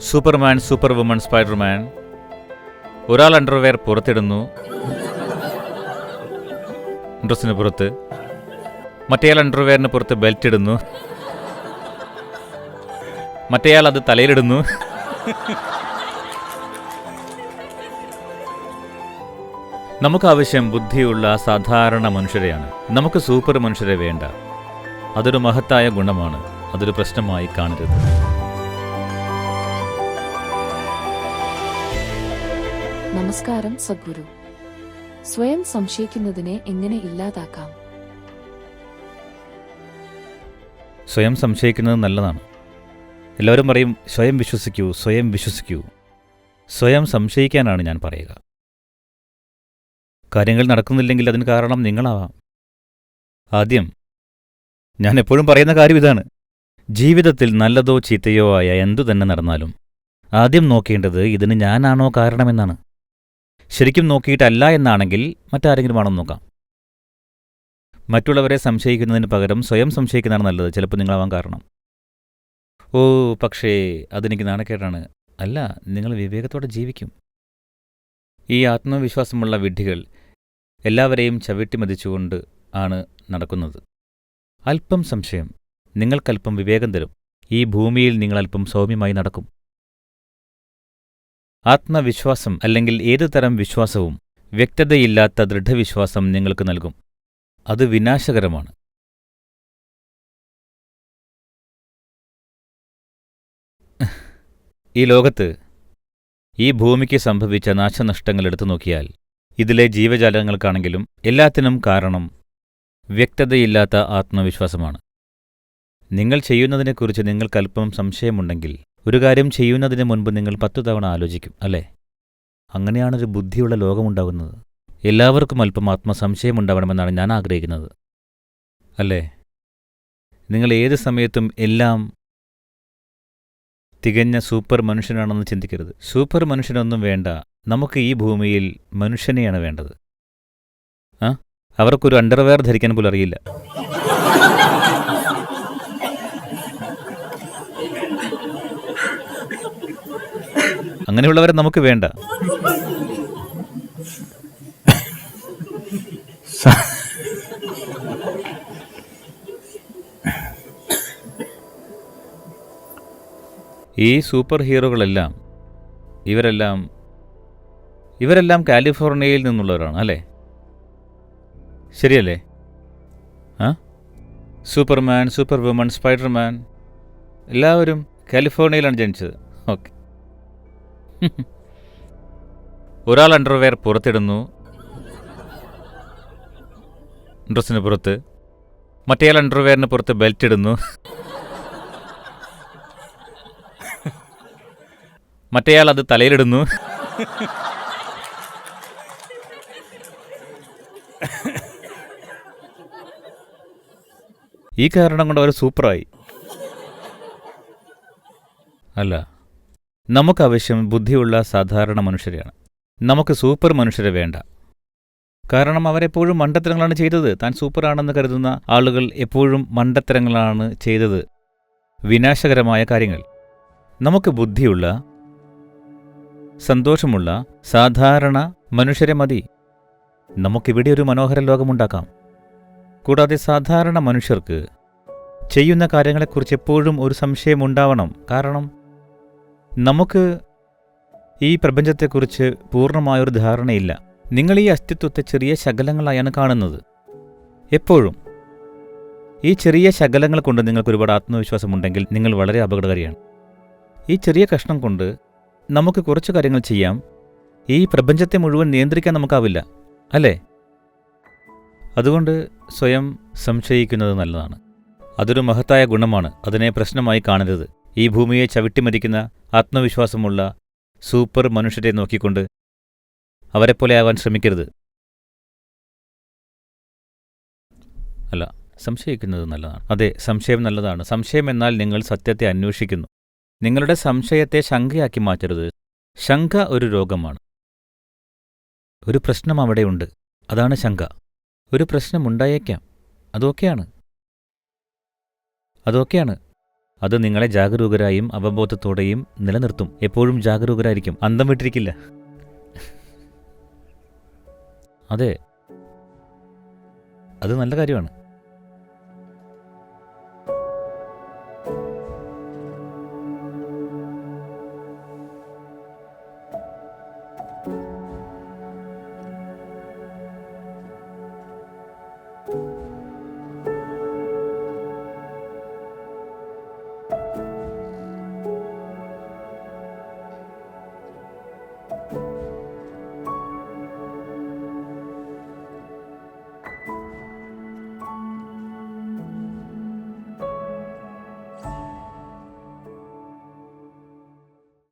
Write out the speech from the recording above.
Superman super woman Spiderman. ഒരാൾ underwear പുറത്തിടുന്നു. ഡ്രസ്സിന് പുറത്ത്. മറ്റേയാൾ അണ്ടർവെയറിന് പുറത്ത് ബെൽറ്റ് ഇടുന്നു. മറ്റേയാൾ അത് തലയിലിടുന്നു. നമുക്ക് ആവശ്യം ബുദ്ധിയുള്ള സാധാരണ മനുഷ്യരെയാണ്. നമുക്ക് സൂപ്പർ മനുഷ്യരെ വേണ്ട. അതൊരു മഹത്തായ ഗുണമാണ്. അതൊരു പ്രശ്നമായി കാണരുത്. നമസ്കാരം സദ്ഗുരു. സ്വയം സംശയിക്കുന്നതിനെ എങ്ങനെ ഇല്ലാതാക്കാം? സ്വയം സംശയിക്കുന്നത് നല്ലതാണ്. എല്ലാവരും പറയും സ്വയം വിശ്വസിക്കൂ സ്വയം വിശ്വസിക്കൂ. സ്വയം സംശയിക്കാനാണ് ഞാൻ പറയുക. കാര്യങ്ങൾ നടക്കുന്നില്ലെങ്കിൽ അതിന് കാരണം നിങ്ങളാവാം. ആദ്യം ഞാൻ എപ്പോഴും പറയുന്ന കാര്യം ഇതാണ്. ജീവിതത്തിൽ നല്ലതോ ചീത്തയോ ആയ എന്തു തന്നെ നടന്നാലും ആദ്യം നോക്കേണ്ടത് ഇതിന് ഞാനാണോ കാരണമെന്നാണ്. ശരിക്കും നോക്കിയിട്ടല്ല എന്നാണെങ്കിൽ മറ്റാരെങ്കിലും ആണെന്ന് നോക്കാം. മറ്റുള്ളവരെ സംശയിക്കുന്നതിന് പകരം സ്വയം സംശയിക്കുന്നതാണ് നല്ലത്. ചിലപ്പോൾ നിങ്ങളാവാൻ കാരണം. ഓ പക്ഷേ അതെനിക്ക് നാണക്കേടാണ്. അല്ല നിങ്ങൾ വിവേകത്തോടെ ജീവിക്കും. ഈ ആത്മവിശ്വാസമുള്ള വിഡ്ഢികൾ എല്ലാവരെയും ചവിട്ടി ചവിട്ടിമതിച്ചുകൊണ്ട് ആണ് നടക്കുന്നത്. അല്പം സംശയം. നിങ്ങൾക്കല്പം വിവേകം തരും. ഈ ഭൂമിയിൽ നിങ്ങൾ അല്പം സൗമ്യമായി നടക്കും. ആത്മവിശ്വാസം അല്ലെങ്കിൽ ഏതു തരം വിശ്വാസവും വ്യക്തതയില്ലാത്ത ദൃഢവിശ്വാസം നിങ്ങൾക്ക് നൽകും. അത് വിനാശകരമാണ്. ഈ ലോകത്ത് ഈ ഭൂമിക്ക് സംഭവിച്ച നാശനഷ്ടങ്ങൾ എടുത്തു നോക്കിയാൽ ഇതിലെ ജീവജാലങ്ങൾക്കാണെങ്കിലും എല്ലാത്തിനും കാരണം വ്യക്തതയില്ലാത്ത ആത്മവിശ്വാസമാണ്. നിങ്ങൾ ചെയ്യുന്നതിനെക്കുറിച്ച് നിങ്ങൾക്കല്പം സംശയമുണ്ടെങ്കിൽ ഒരു കാര്യം ചെയ്യുന്നതിന് മുൻപ് നിങ്ങൾ പത്തു തവണ ആലോചിക്കും അല്ലേ? അങ്ങനെയാണൊരു ബുദ്ധിയുള്ള ലോകമുണ്ടാകുന്നത്. എല്ലാവർക്കും അല്പം ആത്മസംശയമുണ്ടാവണമെന്നാണ് ഞാൻ ആഗ്രഹിക്കുന്നത് അല്ലേ? നിങ്ങൾ ഏത് സമയത്തും എല്ലാം തികഞ്ഞ സൂപ്പർ മനുഷ്യനാണെന്ന് ചിന്തിക്കരുത്. സൂപ്പർ മനുഷ്യനൊന്നും വേണ്ട. നമുക്ക് ഈ ഭൂമിയിൽ മനുഷ്യനെയാണ് വേണ്ടത്. ആ? അവർക്കൊരു അണ്ടർവെയർ ധരിക്കാൻ പോലും അറിയില്ല. അങ്ങനെയുള്ളവരെ നമുക്ക് വേണ്ട. ഈ സൂപ്പർ ഹീറോകളെല്ലാം ഇവരെല്ലാം ഇവരെല്ലാം കാലിഫോർണിയയിൽ നിന്നുള്ളവരാണ് അല്ലേ? ശരിയല്ലേ? ആ? സൂപ്പർമാൻ സൂപ്പർ വുമൺ സ്പൈഡർമാൻ എല്ലാവരും കാലിഫോർണിയയിലാണ് ജനിച്ചത്. ഓക്കെ. ഒരാൾ അണ്ടർവെയർ പുറത്തിടുന്നു. ഡ്രസ്സിന് പുറത്ത്. മറ്റേയാൾ അണ്ടർവെയറിന് പുറത്ത് ബെൽറ്റ് ഇടുന്നു. മറ്റേയാൾ അത് തലയിലിടുന്നു. ഈ കാരണം കൊണ്ട് അവർ സൂപ്പറായി അല്ല. നമുക്കാവശ്യം ബുദ്ധിയുള്ള സാധാരണ മനുഷ്യരെയാണ്. നമുക്ക് സൂപ്പർ മനുഷ്യരെ വേണ്ട. കാരണം അവരെപ്പോഴും മണ്ടത്തരങ്ങളാണ് ചെയ്തത്. താൻ സൂപ്പറാണെന്ന് കരുതുന്ന ആളുകൾ എപ്പോഴും മണ്ടത്തരങ്ങളാണ് ചെയ്തത്. വിനാശകരമായ കാര്യങ്ങൾ. നമുക്ക് ബുദ്ധിയുള്ള സന്തോഷമുള്ള സാധാരണ മനുഷ്യരെ മതി. നമുക്കിവിടെ ഒരു മനോഹര ലോകമുണ്ടാക്കാം. കൂടാതെ സാധാരണ മനുഷ്യർക്ക് ചെയ്യുന്ന കാര്യങ്ങളെക്കുറിച്ച് എപ്പോഴും ഒരു സംശയമുണ്ടാവണം കാരണം നമുക്ക് ഈ പ്രപഞ്ചത്തെക്കുറിച്ച് പൂർണമായൊരു ധാരണയില്ല. നിങ്ങൾ ഈ അസ്തിത്വത്തെ ചെറിയ ശകലങ്ങളായാണ് കാണുന്നത്. എപ്പോഴും ഈ ചെറിയ ശകലങ്ങൾ കൊണ്ട് നിങ്ങൾക്ക് ഒരുപാട് ആത്മവിശ്വാസമുണ്ടെങ്കിൽ നിങ്ങൾ വളരെ അപകടകാരിയാണ്. ഈ ചെറിയ കഷ്ണം കൊണ്ട് നമുക്ക് കുറച്ച് കാര്യങ്ങൾ ചെയ്യാം. ഈ പ്രപഞ്ചത്തെ മുഴുവൻ നിയന്ത്രിക്കാൻ നമുക്കാവില്ല അല്ലേ? അതുകൊണ്ട് സ്വയം സംശയിക്കുന്നത് നല്ലതാണ്. അതൊരു മഹത്തായ ഗുണമാണ് അതിനെ പ്രശ്നമായി കാണരുത്. ഈ ഭൂമിയെ ചവിട്ടിമരിക്കുന്ന ആത്മവിശ്വാസമുള്ള സൂപ്പർ മനുഷ്യരെ നോക്കിക്കൊണ്ട് അവരെപ്പോലെ ആവാൻ ശ്രമിക്കരുത്. അല്ല സംശയിക്കുന്നത് നല്ലതാണ്. അതെ സംശയം നല്ലതാണ്. സംശയം എന്നാൽ നിങ്ങൾ സത്യത്തെ അന്വേഷിക്കുന്നു. നിങ്ങളുടെ സംശയത്തെ ശങ്കയാക്കി മാറ്റരുത്. ശങ്ക ഒരു രോഗമാണ്. ഒരു പ്രശ്നം അവിടെയുണ്ട് അതാണ് ശങ്ക. ഒരു പ്രശ്നമുണ്ടായേക്കാം അതൊക്കെയാണ്. അതൊക്കെയാണ്. അത് നിങ്ങളെ ജാഗരൂകരായും അവബോധത്തോടെയും നിലനിർത്തും. എപ്പോഴും ജാഗരൂകരായിരിക്കും. അന്തം വിട്ടിരിക്കില്ല. അതെ. അത് നല്ല കാര്യമാണ്.